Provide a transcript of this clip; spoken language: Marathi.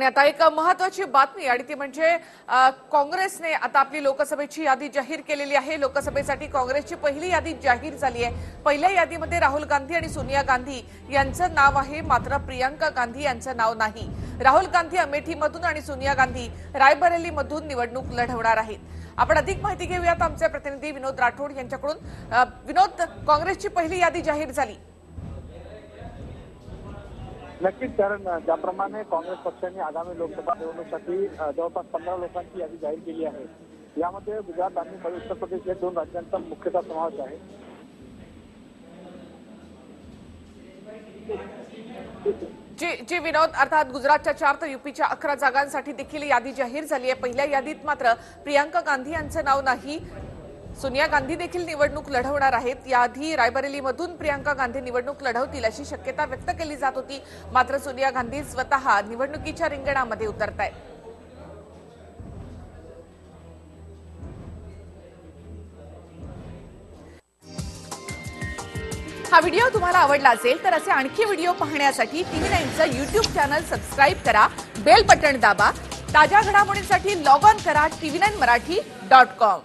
आणि आता एक महत्वाची बातमी आणि ती म्हणजे काँग्रेसने आता आपली लोकसभेची यादी जाहीर केलेली आहे. लोकसभेसाठी काँग्रेसची पहिली यादी जाहीर झाली आहे. पहिल्या यादीमध्ये राहुल गांधी आणि सोनिया गांधी यांचं नाव आहे. मात्र प्रियांका गांधी यांचं नाव नाही. राहुल गांधी अमेठीमधून आणि सोनिया गांधी रायबरेलीमधून निवडणूक लढवणार आहेत. आपण अधिक माहिती घेऊयात आमचे प्रतिनिधी विनोद राठोड यांच्याकडून. विनोद काँग्रेसची पहिली यादी जाहीर झाली. नक्कीच कारण ज्याप्रमाणे काँग्रेस पक्षाने आगामी लोकसभा निवडणुकीसाठी जवळपास पंधरा लोकांची यादी जाहीर केली आहे. यामध्ये गुजरात आणि मध्य उत्तर प्रदेश या दोन राज्यांचा मुख्यतः समावेश आहे. जी जी विनोद अर्थात गुजरातच्या चार तर युपीच्या अकरा जागांसाठी देखील यादी जाहीर झाली आहे. पहिल्या यादीत मात्र प्रियांका गांधी यांचं नाव नाही सोनिया गांधी देखील निवडणूक लढवणार आहेत. याआधी रायबरेलीमधून प्रियांका गांधी निवडणूक लढवतील अशी शक्यता व्यक्त केली जात होती. मात्र सोनिया गांधी स्वतः निवडणुकीच्या रिंगणामध्ये उतरत आहेत हा व्हिडिओ तुम्हाला आवडला असेल तर असे आणखी व्हिडिओ पाहण्यासाठी टीव्ही नाईनचं युट्यूब चॅनल सबस्क्राईब करा. बेल बटन दाबा. ताज्या घडामोडींसाठी लॉग ऑन करा TV nine Marathi dot com.